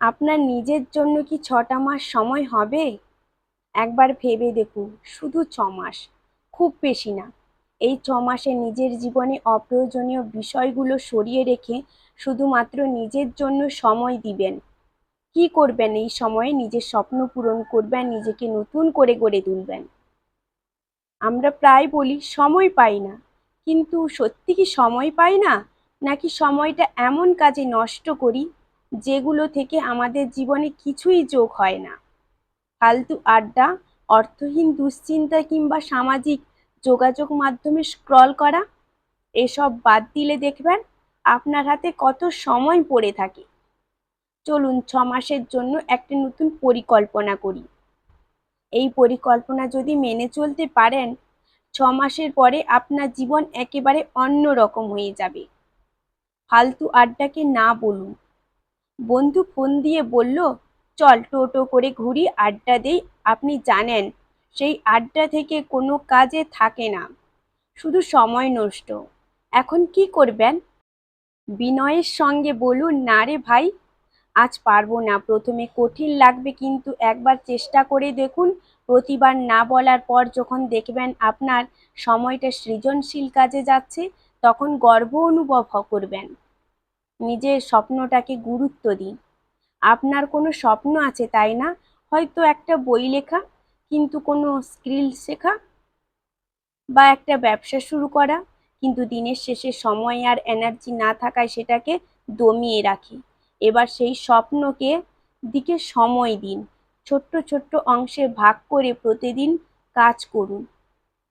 আপনার নিজের জন্য কি ছটা মাস সময় হবে? একবার ভেবে দেখুন, শুধু ছ মাস, খুব বেশি না। এই ছ মাসে নিজের জীবনে অপ্রয়োজনীয় বিষয়গুলো সরিয়ে রেখে শুধুমাত্র নিজের জন্য সময় দিবেন। কি করবেন এই সময়ে? নিজের স্বপ্ন পূরণ করবেন, নিজেকে নতুন করে গড়ে তুলবেন। আমরা প্রায় বলি, সময় পাই না। কিন্তু সত্যি কি সময় পাই না? নাকি সময়টা এমন কাজে নষ্ট করি যেগুলো থেকে আমাদের জীবনে কিছুই যোগ হয় না। ফালতু আড্ডা, অর্থহীন দুশ্চিন্তা কিংবা সামাজিক যোগাযোগ মাধ্যমে স্ক্রল করা, এসব বাদ দিলে দেখবেন আপনার হাতে কত সময় পড়ে থাকে। চলুন ছ মাসের জন্য একটা নতুন পরিকল্পনা করি। এই পরিকল্পনা যদি মেনে চলতে পারেন, ছ মাসের পরে আপনার জীবন একেবারে অন্য রকম হয়ে যাবে। ফালতু আড্ডাকে না বলুন। বন্ধু ফোন দিয়ে বলল, চল টোটো করে ঘুরি, আড্ডা দেই। আপনি জানেন, সেই আড্ডা থেকে কোনো কাজে থাকে না। শুধু সময় নষ্ট। এখন কি করবেন? বিনয়ের সঙ্গে বলুন, না রে ভাই, আজ পারব না। প্রথমে কঠিন লাগবে, কিন্তু একবার চেষ্টা করে দেখুন। প্রতিবার না বলার পর যখন দেখবেন আপনার সময়টা সৃজনশীল কাজে যাচ্ছে, তখন গর্ব অনুভব করবেন। নিজের স্বপ্নটাকে গুরুত্ব দিন আপনার কোনো স্বপ্ন আছে তাই না? হয়তো একটা বই লেখা, কিন্তু কোনো স্কিল শেখা, বা একটা ব্যবসা শুরু করা, কিন্তু দিনের শেষে সময় আর এনার্জি না থাকায় সেটাকে দমিয়ে রাখি। এবার সেই স্বপ্নকে দিকে সময় দিন। ছোট্ট ছোট্ট অংশে ভাগ করে প্রতিদিন কাজ করুন।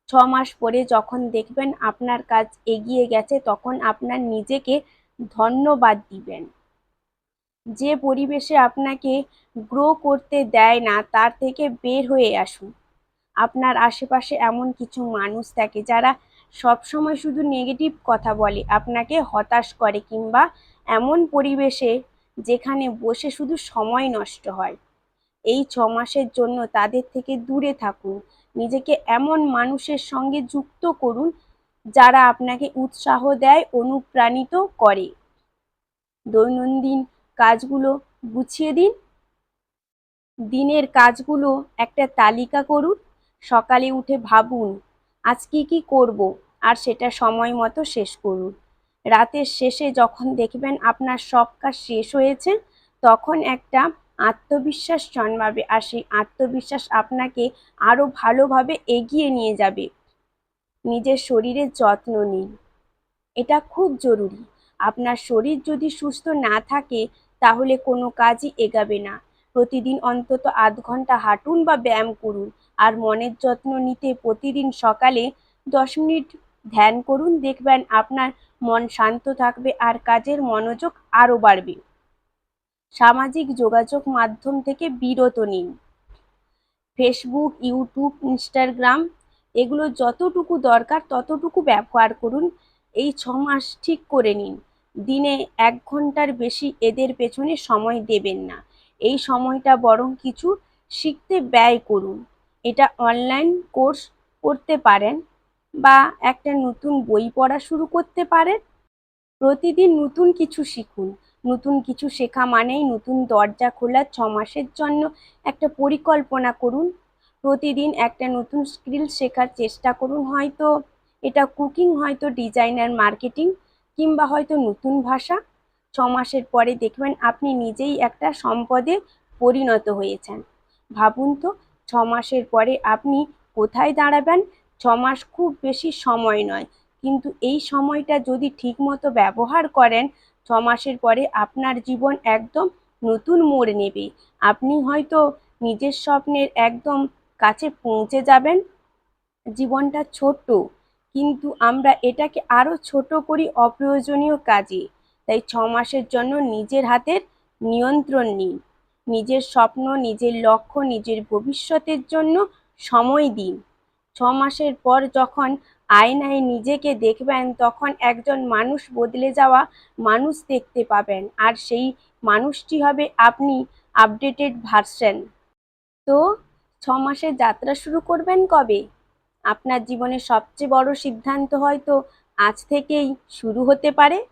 ছ মাস পরে যখন দেখবেন আপনার কাজ এগিয়ে গেছে, তখন আপনার নিজেকে ধন্যবাদ দিবেন। যে পরিবেশে আপনাকে গ্রো করতে দেয় না, তার থেকে বের হয়ে আসুন। আপনার আশেপাশে এমন কিছু মানুষ থাকে যারা সবসময় শুধু নেগেটিভ কথা বলে, আপনাকে হতাশ করে কিংবা এমন পরিবেশে যেখানে বসে শুধু সময় নষ্ট হয়। এই ছ মাসের জন্য তাদের থেকে দূরে থাকুন। নিজেকে এমন মানুষের সঙ্গে যুক্ত করুন যারা আপনাকে উৎসাহ দেয়, অনুপ্রাণিত করে। দৈনন্দিন কাজগুলো গুছিয়ে দিন। দিনের কাজগুলো একটা তালিকা করুন। সকালে উঠে ভাবুন আজ কী কী করব? আর সেটা সময় মতো শেষ করুন। রাতের শেষে যখন দেখবেন আপনার সব কাজ শেষ হয়েছে, তখন একটা আত্মবিশ্বাস জন্মাবে। আর সেই আত্মবিশ্বাস আপনাকে আরও ভালোভাবে এগিয়ে নিয়ে যাবে। নিজের শরীরের যত্ন নিন। এটা খুব জরুরি। আপনার শরীর যদি সুস্থ না থাকে, তাহলে কোনো কাজই এগাবে না। প্রতিদিন অন্তত আধ ঘণ্টা হাঁটুন বা ব্যায়াম করুন আর মনের যত্ন নিতে প্রতিদিন সকালে দশ মিনিট ধ্যান করুন। দেখবেন আপনার মন শান্ত থাকবে আর কাজের মনোযোগ আরও বাড়বে। সামাজিক যোগাযোগ মাধ্যম থেকে বিরত নিন। ফেসবুক ইউটিউব ইনস্টাগ্রাম এগুলো যতটুকু দরকার ততটুকু ব্যবহার করুন। এই ছ মাস ঠিক করে নিন। দিনে এক ঘণ্টার বেশি এদের পেছনে সময় দেবেন না। এই সময়টা বরং কিছু শিখতে ব্যয় করুন। এটা অনলাইন কোর্স করতে পারেন বা একটা নতুন বই পড়া শুরু করতে পারেন। প্রতিদিন নতুন কিছু শিখুন। নতুন কিছু শেখা মানেই নতুন দরজা খোলা ছ মাসের জন্য একটা পরিকল্পনা করুন। প্রতিদিন একটা নতুন স্কিল শেখার চেষ্টা করুন। হয়তো এটা কুকিং হয়তো ডিজাইনার মার্কেটিং কিংবা হয়তো নতুন ভাষা। ছ মাসের পরে দেখবেন আপনি নিজেই একটা সম্পদে পরিণত হয়েছেন। ভাবুন তো, ছ মাসের পরে আপনি কোথায় দাঁড়াবেন? ছ মাস খুব বেশি সময় নয়। কিন্তু এই সময়টা যদি ঠিকমতো ব্যবহার করেন, ছ মাসের পরে আপনার জীবন একদম নতুন মোড় নেবে। আপনি হয়তো নিজের স্বপ্নের একদম কাছে পৌঁছে যাবেন। জীবনটা ছোট্ট, কিন্তু আমরা এটাকে আরও ছোট করি অপ্রয়োজনীয় কাজে। তাই ছ মাসের জন্য নিজের হাতের নিয়ন্ত্রণ নিন। নিজের স্বপ্ন, নিজের লক্ষ্য, নিজের ভবিষ্যতের জন্য সময় দিন। ছ মাসের পর যখন আয়নায় নিজেকে দেখবেন, তখন একজন মানুষ বদলে যাওয়া মানুষ দেখতে পাবেন। আর সেই মানুষটি হবে আপনি, আপডেটেড ভার্সন। তো মাসের যাত্রা শুরু করবেন কবে? আপনার জীবনের সবচেয়ে বড় সিদ্ধান্ত হয়তো আজ থেকেই শুরু হতে পারে।